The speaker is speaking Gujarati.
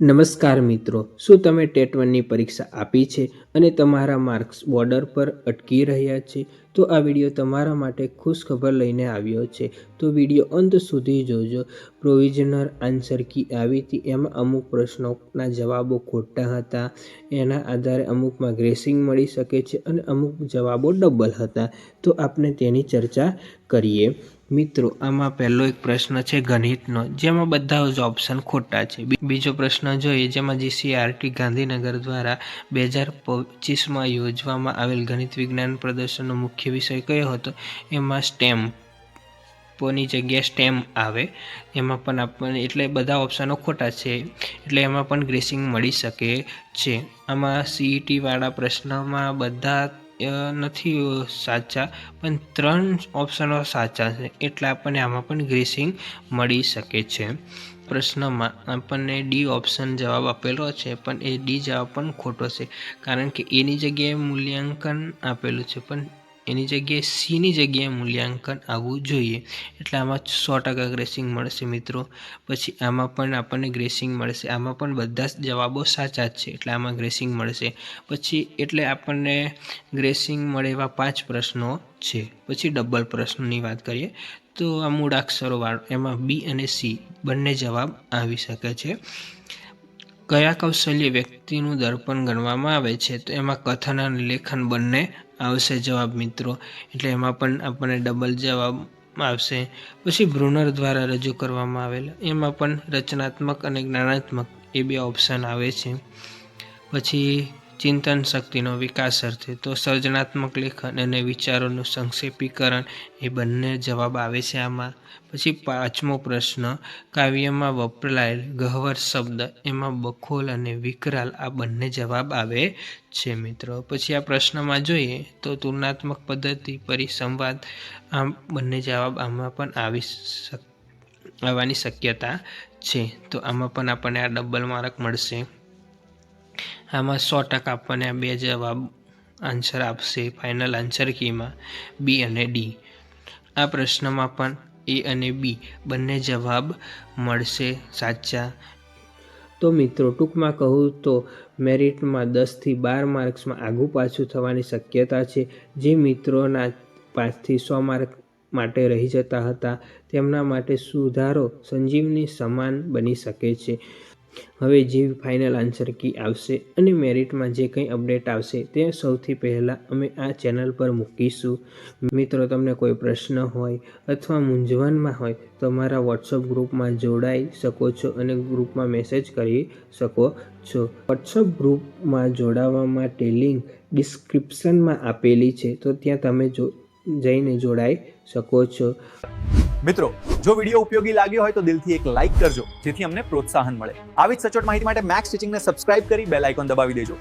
નમસ્કાર મિત્રો, શું તમે ટેટ વનની પરીક્ષા આપી છે અને તમારા માર્ક્સ બોર્ડર પર અટકી રહ્યા છે? તો આ વીડિયો તમારા માટે ખુશ ખબર લઈને આવ્યો છે. તો વીડિયો અંત સુધી જોજો. પ્રોવિઝનર આન્સર કી આવી હતી? એમાં અમુક પ્રશ્નોના જવાબો ખોટા હતા. એના આધારે અમુકમાં ગ્રેસિંગ મળી શકે છે અને અમુક જવાબો ડબલ હતા. તો આપણે તેની ચર્ચા કરીએ. મિત્રો, આમાં પહેલો એક પ્રશ્ન છે ગણિતનો, જેમાં બધા જ ઓપ્શન ખોટા છે. બીજો પ્રશ્ન જોઈએ, જેમાં જીસીઆરટી ગાંધીનગર દ્વારા બે હજાર પચીસમાં યોજવામાં આવેલ ગણિત વિજ્ઞાન પ્રદર્શનનો મુખ્ય વિષય કયો હતો? એમાં સ્ટેમ પોની જગ્યાએ સ્ટેમ આવે, એમાં પણ આપણને એટલે બધા ઓપ્શનો ખોટા છે, એટલે એમાં પણ ગ્રેસિંગ મળી શકે છે. આમાં સીઈટીવાળા પ્રશ્નમાં બધા નથી સાચા, પણ ત્રણ ઓપ્શનો સાચા છે. એટલે આપણને આમાં પણ ગ્રેસિંગ મળી શકે છે. પ્રશ્નમાં આપણને ડી ઓપ્શન જવાબ આપેલો છે, પણ એ ડી જવાબ પણ ખોટો છે. કારણ કે એની જગ્યાએ મૂલ્યાંકન આપેલું છે, પણ એની જગ્યાએ સીની જગ્યાએ મૂલ્યાંકન આવવું જોઈએ. એટલે આમાં સો ટકા ગ્રેસિંગ મળશે મિત્રો. પછી આમાં પણ આપણને ગ્રેસિંગ મળશે. આમાં પણ બધા જ જવાબો સાચા જ છે. એટલે આમાં ગ્રેસિંગ મળશે. પછી એટલે આપણને ગ્રેસિંગ મળે એવા પાંચ પ્રશ્નો છે. પછી ડબલ પ્રશ્નની વાત કરીએ, તો આ મૂળાક્ષરોવાળો એમાં બી અને સી બંને જવાબ આવી શકે છે. કયા કૌશલ્ય વ્યક્તિનું દર્પણ ગણવામાં આવે છે? તો એમાં કથન અને લેખન બંને આવશે જવાબ મિત્રો. એટલે એમાં પણ આપણને ડબલ જવાબ આવશે. પછી બ્રુનર દ્વારા રજૂ કરવામાં આવેલા. એમાં પણ રચનાત્મક અને જ્ઞાનાત્મક એ બે ઓપ્શન આવે છે. પછી ચિંતન શક્તિનો વિકાસ અર્થે, તો સર્જનાત્મક લેખન અને વિચારોનું સંક્ષેપીકરણ એ બંને જવાબ આવે છે આમાં. પછી પાંચમો પ્રશ્ન, કાવ્યમાં વપરાયેલ ગહવર શબ્દ, એમાં બખોલ અને વિકરાલ આ બંને જવાબ આવે છે મિત્રો. પછી આ પ્રશ્નમાં જોઈએ તો તુલનાત્મક પદ્ધતિ પરિસંવાદ આમ બંને જવાબ આમાં પણ આવી શક, આવવાની શક્યતા છે. તો આમાં પણ આપણને આ ડબલ માર્ક મળશે. આમાં સો ટકા આપણને આ બે જવાબ આન્સર આપશે. ફાઇનલ આન્સર કીમાં બી અને ડી આ પ્રશ્નમાં પણ એ અને બી બંને જવાબ મળશે સાચા. તો મિત્રો, ટૂંકમાં કહું તો મેરિટમાં દસથી બાર માર્ક્સમાં આગું પાછું થવાની શક્યતા છે. જે મિત્રોના પાંચથી સો માર્ક માટે રહી જતા હતા, તેમના માટે સુધારો સંજીવની સમાન બની શકે છે. હવે જે ફાઇનલ આન્સર કી આવશે અને મેરિટમાં જે કંઈ અપડેટ આવશે તે સૌથી પહેલાં અમે આ ચેનલ પર મૂકીશું. મિત્રો, તમને કોઈ પ્રશ્ન હોય અથવા મૂંઝવણમાં હોય તો અમારા વોટ્સઅપ ગ્રુપમાં જોડાઈ શકો છો અને ગ્રુપમાં મેસેજ કરી શકો છો. વોટ્સઅપ ગ્રુપમાં જોડાવા માટે લિંક ડિસ્ક્રિપ્શનમાં આપેલી છે, તો ત્યાં તમે જો જઈને જોડાઈ શકો છો. મિત્રો, જો વીડિયો ઉપયોગી લાગ્યો હોય તો દિલથી એક લાઈક કરજો, જેથી અમને પ્રોત્સાહન મળે. આવી જ સચોટ માહિતી માટે મેક્સ ટીચિંગને સબસ્ક્રાઇબ કરી બેલ આઇકોન દબાવી દેજો.